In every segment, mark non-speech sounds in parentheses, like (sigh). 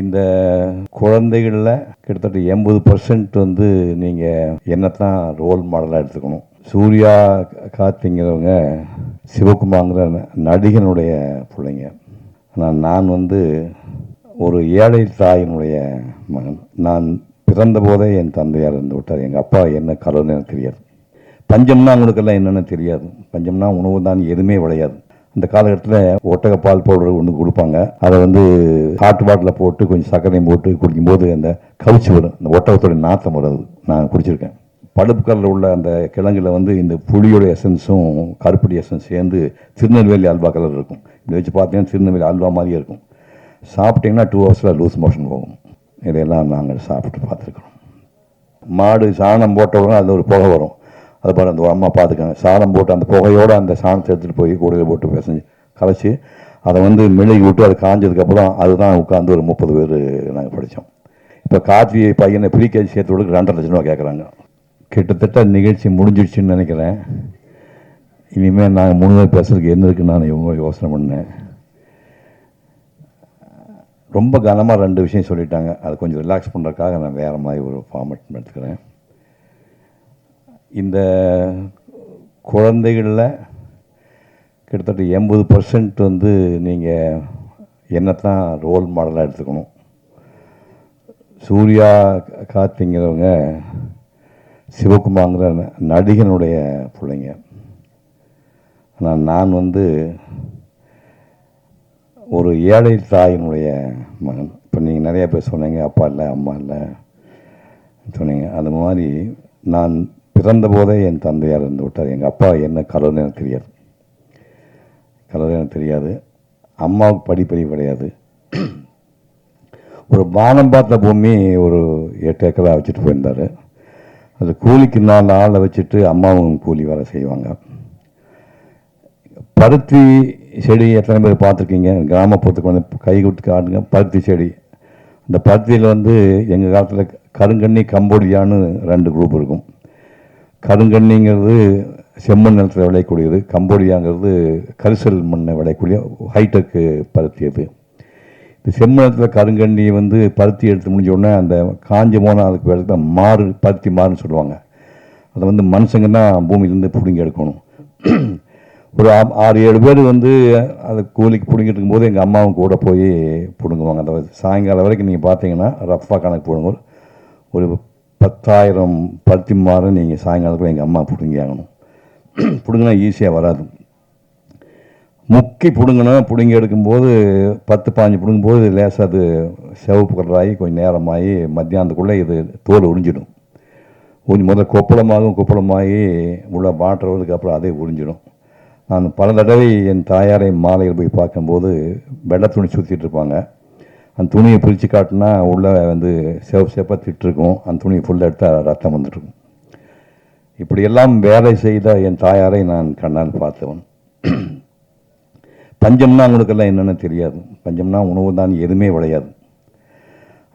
இந்த குழந்தைகளில் கிட்டத்தட்ட எண்பது பர்சன்ட் வந்து நீங்கள் என்னத்தான் ரோல் மாடலாக எடுத்துக்கணும். சூர்யா கார்த்திங்கிறவங்க சிவகுமாங்கிற நடிகனுடைய பிள்ளைங்க. ஆனால் நான் வந்து ஒரு ஏழை தாயினுடைய மகன். நான் பிறந்த போதே என் தந்தையார் இருந்து விட்டார். எங்கள் அப்பா என்ன கலர்னு எனக்கு தெரியாது. பஞ்சம்னா அவங்களுக்கெல்லாம் என்னென்னு தெரியாது. பஞ்சம்னா உணவு தான் எதுவுமே விளையாது. இந்த காலகட்டத்தில் ஒட்டக பால் பவுடர் ஒன்று கொடுப்பாங்க. அதை வந்து ஹாட் பாட்டில் போட்டு கொஞ்சம் சர்க்கரையும் போட்டு குடிக்கும்போது அந்த கவிச்சு வரும். அந்த ஒட்டகத்தோட நாத்தம் வருது. நான் குடிச்சிருக்கேன். பழுப்பு கலரில் உள்ள அந்த கிழங்குல வந்து இந்த புளியோட எசன்ஸும் கருப்படி எசன்ஸ் சேர்ந்து திருநெல்வேலி அல்வா கலர் இருக்கும். இப்படி வச்சு பார்த்தீங்கன்னா திருநெல்வேலி அல்வா மாதிரியே இருக்கும். சாப்பிட்டீங்கன்னா டூ ஹவர்ஸில் லூஸ் மோஷன் போகும். இதையெல்லாம் நாங்கள் சாப்பிட்டு பார்த்துருக்குறோம். மாடு சாணம் போட்ட உடனே அதில் ஒரு புகை வரும். அது பாரு அந்த அம்மா பார்த்துக்காங்க. சாணம் போட்டு அந்த புகையோடு அந்த சாணத்தை எடுத்துகிட்டு போய் கூடையில் போட்டு பிசைஞ்சு கலைச்சி அதை வந்து மெழுகி விட்டு அது காஞ்சதுக்கப்புறம் அதுதான் உட்காந்து ஒரு முப்பது பேர் நாங்கள் படித்தோம் இப்போ கார்த்திகை பையனை ப்ரீகேஜி சேர்த்து விட ரெண்டரை லட்சம் ரூபா கேட்குறாங்க கிட்டத்தட்ட நிகழ்ச்சி முடிஞ்சிடுச்சுன்னு நினைக்கிறேன். இனிமேல் நாங்கள் பேர் பேசுறதுக்கு என்ன இருக்குன்னு நான் இவங்க யோசனை பண்ணேன். ரொம்ப கனமாக ரெண்டு விஷயம் சொல்லிட்டாங்க. அது கொஞ்சம் ரிலாக்ஸ் பண்ணுறதுக்காக நான் வேறு மாதிரி ஒரு ஃபார்மேட் எடுத்துக்கிறேன். இந்த குழந்தைகளில் கிட்டத்தட்ட எண்பது பர்சன்ட் வந்து நீங்கள் என்னத்தான் ரோல் மாடலாக எடுத்துக்கணும். சூர்யா கார்த்திங்கிறவங்க சிவகுமார்ங்கிற நடிகனுடைய பிள்ளைங்க. ஆனால் நான் வந்து ஒரு ஏழை தாயினுடைய மகன். இப்போ நீங்கள் நிறையா பேர் சொன்னீங்க அப்பா இல்லை அம்மா இல்லை சொன்னீங்க. அது மாதிரி நான் பிறந்த போதே என் தந்தையார் இருந்து விட்டார். எங்கள் அப்பா என்ன கலர்னு எனக்கு தெரியாது. கலர் எனக்கு தெரியாது. அம்மாவுக்கு படிப்பறிவு கிடையாது. ஒரு வானம் பார்த்த பூமி ஒரு எட்டு ஏக்கராக வச்சுட்டு போயிருந்தார். அது கூலிக்கு நாலு ஆளை வச்சுட்டு அம்மாவும் கூலி வேலை செய்வாங்க. பருத்தி செடி எத்தனை பேர் பார்த்துருக்கீங்க? கிராமப்புறத்துக்கு வந்து கை கொடுத்து காட்டுங்க. பருத்தி செடி. அந்த பருத்தியில் வந்து எங்கள் காலத்தில் கருங்கண்ணி கம்போடியான்னு ரெண்டு குரூப் இருக்கும். கருங்கண்ணிங்கிறது செம்மண் நிலத்தில் விளையக்கூடியது. கம்போடியாங்கிறது கரிசல் மண்ணை விளையக்கூடிய ஹைடெக்கு பருத்தி அது இந்த செம்மணத்தில் கருங்கண்ணி வந்து பருத்தி எடுத்து முடிஞ்ச உடனே அந்த காஞ்சி போனால் அதுக்கு பேர் தான் மாறு பருத்தி மாறுன்னு சொல்லுவாங்க. அதை வந்து மனுஷங்க தான் பூமியிலேருந்து பிடுங்கி எடுக்கணும். ஒரு ஆறு ஏழு பேர் வந்து அதை கூலிக்கு பிடுங்கிட்டு இருக்கும்போது எங்கள் அம்மாவும் கூட போய் பிடுங்குவாங்க. அந்த சாயங்காலம் வரைக்கும் நீங்கள் பார்த்தீங்கன்னா ரஃபாக கணக்கு போடுங்க. ஒரு பத்தாயிரம் பருத்தி மாறு நீங்கள் சாயங்காலத்தில் எங்கள் அம்மா பிடுங்கி ஆகணும். பிடுங்கினா ஈஸியாக வராது. முக்கி பிடுங்கினா பிடுங்கி எடுக்கும்போது பத்து பாஞ்சு பிடுங்கும்போது லேசாக அது சிவப்பு கலராகி கொஞ்சம் நேரமாகி மத்தியானத்துக்குள்ளே இது தோல் உறிஞ்சிடும். கொஞ்சம் முதல்ல கொப்பளமாகும் கொப்பளமாகி உள்ள மாட்டுறதுக்கு அப்புறம் அதே உறிஞ்சிடும். நான் பல தடவை என் தாயாரை மாலையில் போய் பார்க்கும்போது வெள்ளை துணி சுற்றிட்டு இருப்பாங்க. அந்த துணியை பிரித்து காட்டினா உள்ளே வந்து சிவப்பு சிவப்பாக திட்டிருக்கும். அந்த துணியை ஃபுல்லாக எடுத்தால் ரத்தம் வந்துட்டுருக்கும். இப்படியெல்லாம் வேலை செய்த என் தாயாரை நான் கண்ணால் பார்த்தவன். பஞ்சம்னா அவங்களுக்கெல்லாம் என்னென்னு தெரியாது. பஞ்சம்னா உணவு தான் எதுவுமே விளையாது.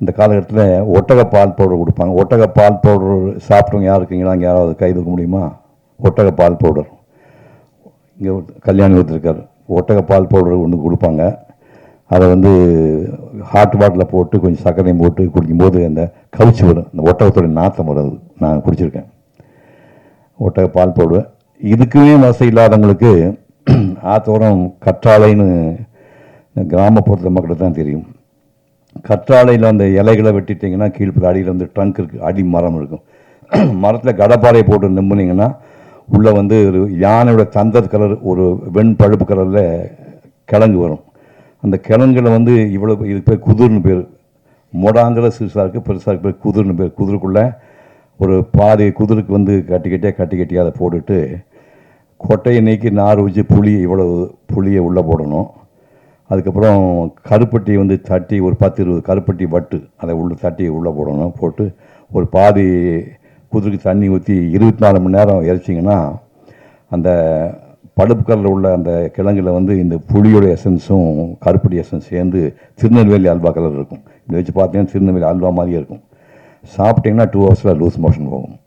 அந்த காலகட்டத்தில் ஒட்டக பால் பவுடர் கொடுப்பாங்க. ஒட்டக பால் பவுடர் சாப்பிட்டவங்க யார் இருக்கீங்களா? அங்கே யாராவது கை தூக்க முடியுமா? ஒட்டக பால் பவுடர். இங்கே கல்யாணி ஒருத்தருக்கார் ஒட்டக பால் பவுடர் ஒன்று கொடுப்பாங்க. அதை வந்து ஹாட் வாட்டரில் போட்டு கொஞ்சம் சர்க்கரையும் போட்டு குடிக்கும்போது அந்த கவிச்சு வரும். அந்த ஒட்டகத்தோட நாத்தம் வருது நான் குடிச்சிருக்கேன். ஒட்டக பால் போடுவேன். இதுக்குமே வசதி இல்லாதவங்களுக்கு (clears throat) ஆத்தோரம் கற்றாழைன்னு கிராமப்புறத்து மக்களுக்கு தான் தெரியும். கற்றாழையில் அந்த இலைகளை வெட்டிட்டிங்கன்னா கீழ்ப்புற அடியில் வந்து ட்ரங்க் இருக்குது அடி மரம் இருக்கும். (clears throat) மரத்தில் கடப்பாறையை போட்டு நிம்புனீங்கன்னா உள்ளே வந்து ஒரு யானையோட தந்தது கலர் ஒரு வெண் பழுப்பு கலரில் கிழங்கு வரும். அந்த கிழங்குல வந்து இவ்வளோ இதுக்கு பேர் குதிர்னு பேர். மொடாங்கிற சிறுசாக இருக்குது பெருசாக இருக்குது பேர் குதிர்னு பேர். குதிருக்குள்ளே ஒரு பாதி குதிருக்கு வந்து கட்டி கட்டியாக கட்டி கட்டியாக அதை போட்டுட்டு கொட்டையை நீக்கி நார் வச்சு புளி இவ்வளவு புளியை உள்ளே போடணும். அதுக்கப்புறம் கருப்பட்டி வந்து தட்டி ஒரு பத்து இருபது கருப்பட்டி வட்டு அதை உள்ள தட்டி உள்ளே போடணும். போட்டு ஒரு பாதி குதிரைக்கு தண்ணி ஊற்றி இருபத்தி நாலு மணி நேரம் இறைச்சிங்கன்னா அந்த பழுப்பு கலரில் உள்ள அந்த கிழங்குல வந்து இந்த புளியோட எசன்ஸும் கருப்படி எசன்ஸ் சேர்ந்து திருநெல்வேலி அல்வா கலர் இருக்கும். இதை வச்சு பார்த்தீங்கன்னா திருநெல்வேலி அல்வா மாதிரியே இருக்கும். சாப்பிட்டீங்கன்னா டூ ஹவர்ஸில் லூஸ் மோஷன் போகும்.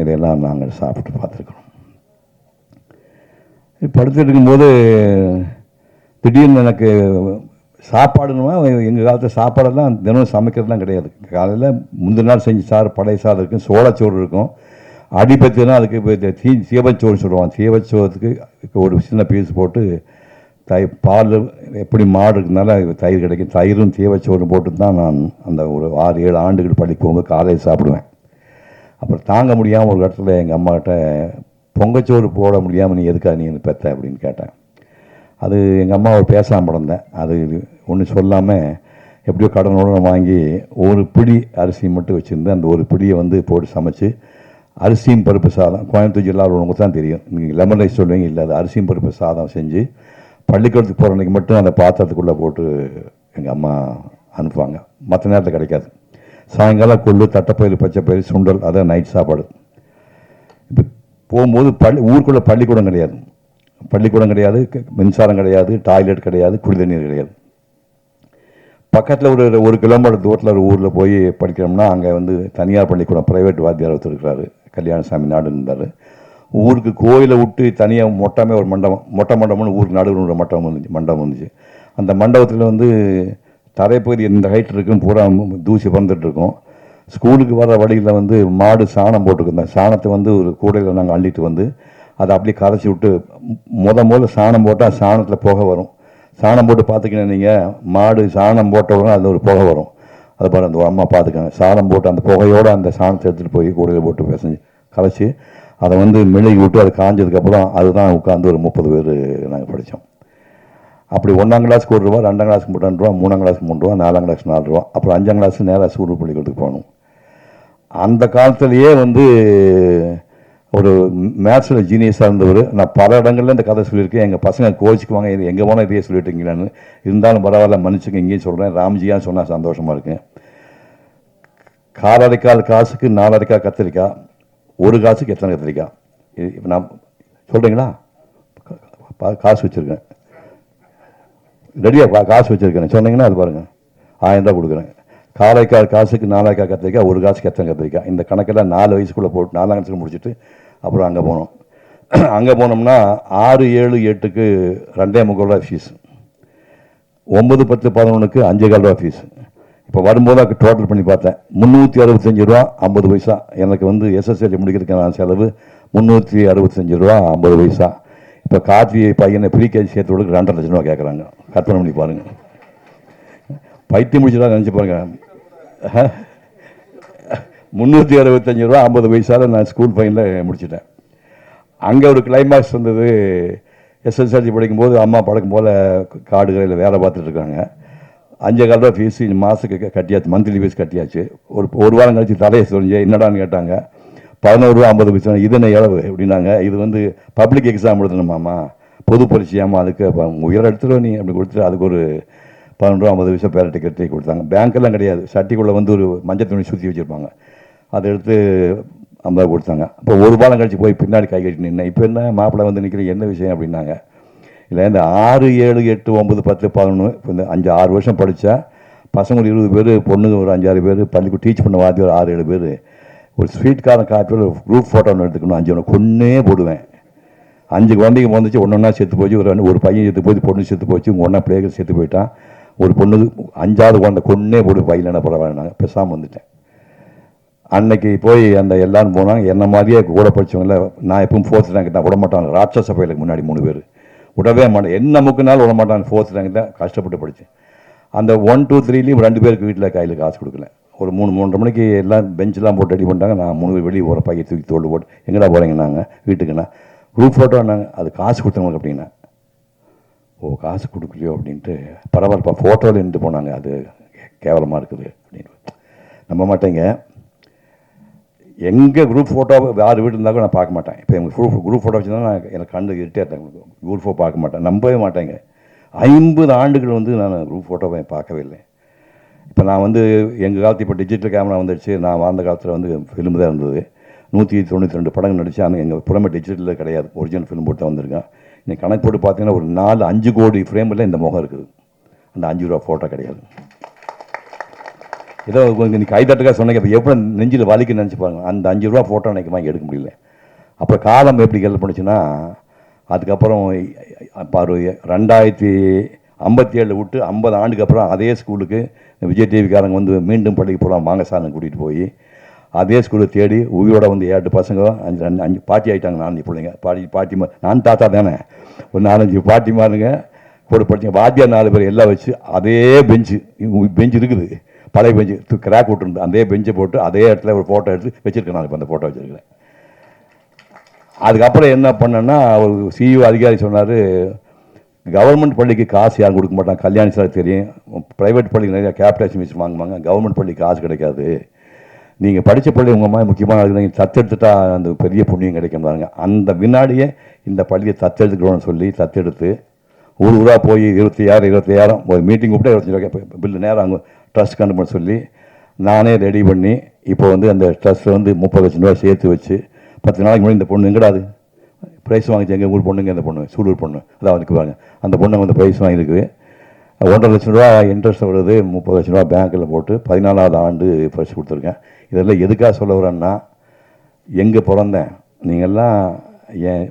இதையெல்லாம் நாங்கள் சாப்பிட்டு பார்த்துருக்குறோம். படுத்துட்டு இருக்கும்போது திடீர்னு எனக்கு சாப்பாடுன்னா எங்கள் காலத்தில் சாப்பாடெல்லாம் தினம் சமைக்கிறதுலாம் கிடையாது. காலையில் முந்தின நாள் செஞ்சு சாறு பழைய சாறு இருக்கும் சோளச்சோறு இருக்கும். அடிப்பத்துனா அதுக்கு இப்போ இந்த தீ சீவச்சோறு சொல்லுவாங்க. ஒரு சின்ன பீஸ் போட்டு தை பால் எப்படி மாடு இருக்கனால தயிர் கிடைக்கும். தயிரும் சீவச்சோறும் போட்டு தான் நான் அந்த ஒரு ஆறு ஏழு ஆண்டுகள் பள்ளிக்கு போங்க காலையில் சாப்பிடுவேன். அப்புறம் தாங்க முடியாமல் ஒரு இடத்துல எங்கள் அம்மாக்கிட்ட பொங்கச்சோறு போட முடியாமல் நீ எதுக்கா நீ பெற்ற பெத்த? அப்படின்னு கேட்டேன். அது எங்கள் அம்மா ஒரு பேசாமல் இருந்தேன் அது ஒன்றும் சொல்லாமல் எப்படியோ கடனோட வாங்கி ஒரு பிடி அரிசி மட்டும் வச்சுருந்து அந்த ஒரு பிடியை வந்து போட்டு சமைச்சு அரிசியும் பருப்பு சாதம். கோயம்புத்தூர் ஜில்லாவில் உங்களுக்கு தான் தெரியும். நீங்கள் லெமன் ரைஸ் சொல்லுவீங்க இல்லை அது அரிசியும் பருப்பு சாதம் செஞ்சு பள்ளிக்கூடத்துக்கு போகிற அன்றைக்கி மட்டும் அந்த பாத்திரத்துக்குள்ளே போட்டு எங்கள் அம்மா அனுப்புவாங்க. மற்ற நேரத்தில் கிடைக்காது. சாயங்காலம் கொள்ளு தட்டைப்பயிறு பச்சைப்பயிறு சுண்டல் அதான் நைட் சாப்பாடு. இப்போ போகும்போது பள்ளி ஊருக்குள்ளே பள்ளிக்கூடம் கிடையாது. பள்ளிக்கூடம் கிடையாது மின்சாரம் கிடையாது டாய்லெட் கிடையாது குடிதண்ணீர் கிடையாது. பக்கத்தில் ஒரு ஒரு கிலோமீட்டர் தூரத்தில் ஒரு ஊரில் போய் படிக்கிறோம்னா அங்கே வந்து தனியார் பள்ளிக்கூடம் ப்ரைவேட் வாத்தியார் ஒருத்தர் கல்யாணசாமி நாடு இருந்தார். ஊருக்கு கோயிலை விட்டு தனியாக மொட்டமே ஒரு மண்டபம் மொட்டை மண்டபம்னு ஊருக்கு நடுவில் ஒரு மண்டபம் வந்துச்சு மண்டபம் இருந்துச்சு. அந்த மண்டபத்தில் வந்து தரைப்பகுதி இந்த ஹைட் இருக்கும் பூரா தூசி பறந்துட்டுருக்கோம் ஸ்கூலுக்கு வர வழியில் வந்து மாடு சாணம் போட்டுருக்கோம் சாணத்தை வந்து ஒரு கூடையில் நாங்கள் அள்ளிட்டு வந்து அதை அப்படியே கரைச்சி விட்டு முத முதல்ல சாணம் போட்டால் சாணத்தில் புகை வரும். சாணம் போட்டு பார்த்துக்கினேன் நீங்கள் மாடு சாணம் போட்ட உடனே அது ஒரு புகை வரும். அதை பாரு அந்த அம்மா பார்த்துக்கோங்க. சாணம் போட்டு அந்த புகையோடு அந்த சாணத்தை எடுத்துகிட்டு போய் கூடையில் போட்டு பிசைஞ்சு கலைச்சி அதை வந்து மெழுகி விட்டு அது காஞ்சதுக்கப்புறம் அதுதான் உட்காந்து ஒரு முப்பது பேர் நாங்கள் படித்தோம் அப்படி ஒன்றாம் கிளாஸ்க்கு ஒரு ரூபா ரெண்டாம் கிளாஸ்க்கு ரெண்டு ரூபா மூணாம் கிளாஸ்க்கு மூணு ரூபா நாலாம் கிளாஸ் நாலு ரூபா. அப்புறம் அஞ்சாம் கிளாஸ் நேராக சூடு பள்ளிக்கூடத்துக்கு போகணும். அந்த காலத்துலேயே வந்து ஒரு மேத்ஸில் ஜீனியஸாக இருந்தவர். நான் பல இடங்களில் இந்த கதை சொல்லியிருக்கேன். எங்கள் பசங்க கோச்சிக்குவாங்க இது எங்கே போனால் இதையே சொல்லிட்டீங்களான்னு இருந்தாலும் பரவாயில்ல மன்னிச்சுங்க இங்கேயும் சொல்கிறேன் ராம்ஜியான்னு சொன்னால் சந்தோஷமாக இருக்கேன் காலரைக்கால் காசுக்கு நாலரைக்கால் கத்திரிக்காய் ஒரு காசுக்கு எத்தனை கத்திரிக்காய் இது இப்போ நான் சொல்கிறீங்களா காசு வச்சுருக்கேன். ரெடியாக காசு வச்சுருக்கேன். சொன்னீங்கன்னா அது பாருங்கள் ஆயிரம் ரூபா கொடுக்குறேன். காலைக்கால் காசுக்கு நாலாயிரம் கத்திரிக்காய் ஒரு காசுக்கு எத்தனை கத்திரிக்காய் இந்த கணக்கெல்லாம் நாலு வயசுக்குள்ளே போட்டு நாலாம் கணக்கு முடிச்சுட்டு அப்புறம் அங்கே போனோம். (clears throat) அங்கே போனோம்னா ஆறு ஏழு எட்டுக்கு ரெண்டே முக்கால் ரூபா ஃபீஸ் ஒம்பது பத்து பதினொன்றுக்கு அஞ்சே கால் ரூபா ஃபீஸ் இப்போ வரும்போது அதுக்கு டோட்டல் பண்ணி பார்த்தேன். முந்நூற்றி அறுபத்தஞ்சு ரூபா ஐம்பது பைசா. எனக்கு வந்து எஸ்எஸ்எல்சி முடிக்கிறதுக்கான செலவு முந்நூற்றி அறுபத்தஞ்சு ரூபா ஐம்பது பைசா. இப்போ கார்த்திகை பையனை ப்ரீ கேஜி சேர்த்து கொடுக்க ரெண்டரை லட்சம் ரூபா கேட்குறாங்க கற்பனை பண்ணி பாருங்கள் பைத்தியம் முடிச்சுதான் நினச்சி பாருங்கள் முந்நூற்றி அறுபத்தஞ்சி ரூபா ஐம்பது வயசால் நான் ஸ்கூல் ஃபைனில் முடிச்சிட்டேன். அங்கே ஒரு கிளைமாக்ஸ் வந்தது. எஸ்எஸ்எல்சி படிக்கும்போது அம்மா பழக்கம் போல் காடு கடையில் வேலை பார்த்துட்ருக்காங்க அஞ்சு கால் ரூபா ஃபீஸ் மாதத்துக்கு கட்டியாச்சு. மந்த்லி ஃபீஸ் கட்டியாச்சு. ஒரு ஒரு வாரம் கழிச்சு தலையை சொல்லி என்னடான்னு கேட்டாங்க. பதினோரு ரூபா ஐம்பது பைசா இது என்ன எளவு அப்படின்னாங்க. இது வந்து பப்ளிக் எக்ஸாம் எழுதணுமாம்மா பொது பரீட்சையாமா அதுக்கு உயர் எடுத்துருவ நீ அப்படி கொடுத்துட்டு அதுக்கு ஒரு பதினொன்று ஐம்பது பைசா பேர டிக்கெட் கொடுத்தாங்க. பேங்க்கெல்லாம் கிடையாது. சட்டிக்குள்ளே வந்து ஒரு மஞ்சள் துணி சுற்றி வச்சுருப்பாங்க. அதை எடுத்து ஐம்பது கொடுத்தாங்க. அப்போ ஒரு பாலம் கழிச்சு போய் பின்னாடி கை கட்டி நின்னேன். இப்போ என்ன? மாப்பிள்ளை வந்து நிற்கிற என்ன விஷயம் அப்படின்னாங்க. இல்லை இந்த ஆறு ஏழு எட்டு ஒம்பது பத்து பதினொன்று இப்போ இந்த அஞ்சு ஆறு வருஷம் படித்தா பசங்க ஒரு இருபது பேர் பொண்ணுங்க ஒரு அஞ்சாறு பேர் பள்ளிக்கூட டீச் பண்ண வாத்தி ஒரு ஆறு ஏழு பேர். ஒரு ஸ்வீட் காரன் காப்பி ஒரு குரூப் ஃபோட்டோ ஒன்று எடுத்துக்கணும். அஞ்சு ஒன்று கொன்னே போடுவேன். அஞ்சு குழந்தைங்க வந்துச்சு ஒன்று ஒன்றா செத்து போச்சு. ஒரு ஒரு பையன் செத்து போச்சு. பொண்ணு செத்து போச்சு. ஒன்றா பிள்ளைகள் செத்து போயிட்டான். ஒரு பொண்ணுக்கு அஞ்சாவது குழந்தை கொன்னே போட்டு பையில என்ன பரவாயில்ல நாங்கள் பேசாமல் வந்துட்டேன். அன்னைக்கு போய் அந்த எல்லாரும் போனாங்க. என்ன மாதிரியே கூட படிச்சவங்கள நான் எப்பவும் ஃபோர்த் ரேங்க் தான் விட மாட்டாங்க ராட்சச பயிலுக்கு முன்னாடி மூணு பேர். விடவே மாட்டேன். என்ன முக்குனாலும் விட மாட்டாங்க ஃபோர்த் ரேங்க் தான் கஷ்டப்பட்டு படித்தேன் அந்த ஒன் டூ த்ரீலையும் ரெண்டு பேருக்கு வீட்டில் கையில் காசு கொடுக்கல. ஒரு மூணு மூன்றரை மணிக்கு எல்லாம் பெஞ்செலாம் போட்டு ரெடி பண்ணிட்டாங்க. நான் மூணு பேர் வெளியே போகிற பையன் தூக்கி தோல் போட்டு எங்கடா போகிறீங்க நாங்கள் வீட்டுக்குண்ணா குரூப் ஃபோட்டோன்னாங்க அது காசு கொடுத்தவங்களுக்கு அப்படின்னா. ஓ காசு கொடுக்கலையோ அப்படின்ட்டு பரவாயில்லப்பா ஃபோட்டோவில் இருந்து போனாங்க. அது கேவலமாக இருக்குது அப்படின்னு. நம்ப மாட்டேங்க. எங்கே குரூப் ஃபோட்டோ யார் வீடு இருந்தால் கூட நான் பார்க்க மாட்டேன். இப்போ எங்கள் குரூப் குரூப் ஃபோட்டோ வச்சுருந்தா நான் எனக்கு கண்டு இருட்டே குரூப் ஃபோட்டோ பார்க்க மாட்டேன். நம்பவே மாட்டேங்க. ஐம்பது ஆண்டுகள் வந்து நான் குரூப் ஃபோட்டோவை பார்க்கவே இல்லை. இப்போ நான் வந்து எங்கள் காலத்து இப்போ டிஜிட்டல் கேமரா வந்துடுச்சு. நான் வாழ்ந்த காலத்தில் வந்து ஃபிலிம் தான் இருந்தது. நூற்றி தொண்ணூற்றி ரெண்டு படங்கள் நடிச்சு ஆனால் எங்கள் புறமே டிஜிட்டலில் கிடையாது. ஒரிஜினல் ஃபிலிம் போட்டு வந்திருக்கேன். நீங்கள் கணக்கு போட்டு பார்த்தீங்கன்னா ஒரு நாலு அஞ்சு கோடி ஃப்ரேமில் இந்த முகம் இருக்குது. அந்த அஞ்சு ரூபா ஃபோட்டோ கிடையாது. ஏதோ கொஞ்சம் நீ கைதட்டுக்கா சொன்னீங்க இப்போ எப்படி நெஞ்சில் வலிக்கு நினச்சி பாருங்க. அந்த அஞ்சு ரூபா ஃபோட்டோ எனக்கு வாங்கி எடுக்க முடியல. அப்புறம் காலம் எப்படி ஹெல்ப் பண்ணுச்சுன்னா அதுக்கப்புறம் பாரு ரெண்டாயிரத்தி ஐம்பத்தி ஏழில் விட்டு ஐம்பது ஆண்டுக்கு அப்புறம் அதே ஸ்கூலுக்கு விஜய் டிவிக்காரங்க வந்து மீண்டும் பள்ளிக்கு போகலாம் வாங்க சார்னு கூட்டிகிட்டு போய் அதே ஸ்கூலை தேடி உயிரோட வந்து ஏழு பசங்க அஞ்சு அஞ்சு பாட்டி ஆகிட்டாங்க நான் பிள்ளைங்க. பாட்டி பாட்டி நான் தாத்தா தானே. ஒரு நாலஞ்சு பாட்டிமாருங்க கூட படிச்ச வாத்தியார் நாலு பேர் எல்லாம் வச்சு அதே பெஞ்சு பெஞ்சு இருக்குது. பழைய பெஞ்சு கிராக் விட்டுருந்து அதே பெஞ்சை போட்டு அதே இடத்துல ஒரு ஃபோட்டோ எடுத்து வச்சுருக்கேன் நான் இப்போ அந்த ஃபோட்டோ வச்சுருக்கிறேன். அதுக்கப்புறம் என்ன பண்ணேன்னா ஒரு சிஇஓ அதிகாரி சொன்னார் கவர்மெண்ட் பள்ளிக்கு காசு யாரும் கொடுக்க மாட்டாங்க. கல்யாணி சார் தெரியும். ப்ரைவேட் பள்ளிக்கு நிறையா கேபிடேஷன் வச்சு வாங்குவாங்க. கவர்மெண்ட் பள்ளிக்கு காசு கிடைக்காது. நீங்கள் படித்த பள்ளி உங்கள் மாதிரி முக்கியமான நீங்கள் தத்தெடுத்துட்டா அந்த பெரிய புண்ணியம் கிடைக்கும் பாருங்க. அந்த வினாடியே இந்த பள்ளியை தத்தெடுத்துக்கணும்னு சொல்லி தத்தெடுத்து ஊர் ஊராக போய் இருபத்தி ஆறு இருபத்தி ஆயிரம் ஒரு மீட்டிங் கூப்பிட்டு இருபத்தஞ்சு ரூபாய் பில்லு நேரம் அங்கே ட்ரஸ்ட் கண்டு பண்ண சொல்லி நானே ரெடி பண்ணி இப்போ வந்து அந்த ட்ரஸ்ட்டில் வந்து முப்பது லட்சம் ரூபாய் சேர்த்து வச்சு பத்து நாளைக்கு முன்னாடி இந்த பொண்ணு எங்கடாது ப்ரைஸ் வாங்கிச்சு எங்கள் ஊர் பொண்ணுங்க இந்த பொண்ணு சூலூர் பொண்ணு. அதான் வந்து வாங்க அந்த பொண்ணு வந்து ப்ரைஸ் வாங்கியிருக்கு. ஒன்றரை லட்சம் ரூபா இன்ட்ரெஸ்ட் வருது முப்பது லட்சம் ரூபா பேங்க்கில் போட்டு பதினாலாவது ஆண்டு ஃபர்ஸ்ட் கொடுத்துருக்கேன். இதெல்லாம் எதுக்காக சொல்ல வரேன்னா எங்கே பிறந்தேன் நீங்கள்லாம் என்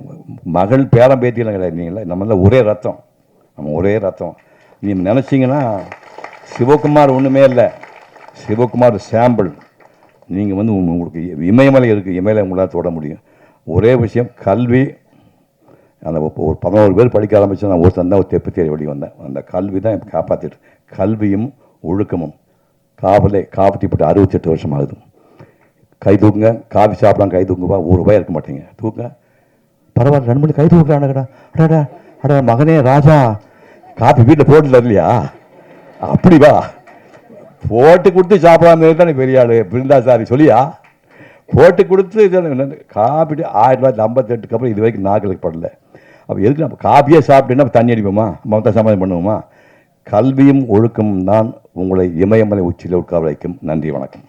மகள் பேரம் பேத்தியெல்லாம் கிடையாது. நீங்களாம் நம்மளாம் ஒரே ரத்தம். நம்ம ஒரே ரத்தம். நீ நினச்சிங்கன்னா சிவகுமார் ஒன்றுமே இல்லை. சிவகுமார் சாம்பிள். நீங்கள் வந்து உங்களுக்கு இமயமலை இருக்குது இமயமலை உங்களால் தொட முடியும். ஒரே விஷயம் கல்வி அந்த ஒரு பதினோரு பேர் படிக்க ஆரம்பித்து நான் ஒருத்தன் தான் ஒரு தெப்பு தேடி வெளியே வந்தேன். அந்த கல்வி தான் இப்போ காப்பாற்றிட்டு கல்வியும் ஒழுக்கமும். காவலே காப்பாற்றிப்பட்டு அறுபத்தெட்டு வருஷம் ஆகுது. கை தூக்குங்க. காஃபி சாப்பிடலாம் கை தூங்குவா ஒரு ரூபாய் இருக்க மாட்டீங்க. தூக்குங்க. பரவாயில்ல ரெண்டு மணி கை தூக்குறானுங்கடா. அடாடா அடா மகனே ராஜா. காஃபி வீட்டில் போட்டுல இல்லையா? அப்படி வா. போட்டு கொடுத்து சாப்பிடாம தானே பெரிய ஆளு. பிருந்தாசாரி சொல்லியா? போட்டு கொடுத்து காப்பிட்டு ஆயிரத்தி தொள்ளாயிரத்தி ஐம்பத்தெட்டுக்கு அப்புறம் இது வரைக்கும் நாக்களுக்கு படலை. அப்போ எதுக்கு நம்ம காப்பியே சாப்பிட்டேன்னா தண்ணி அடிப்போமா? மொத்தம் சமாதானம் பண்ணுவோமா? கல்வியும் ஒழுக்கமும் தான் உங்களை இமயமலை உச்சியில் உட்கார வைக்கும். நன்றி வணக்கம்.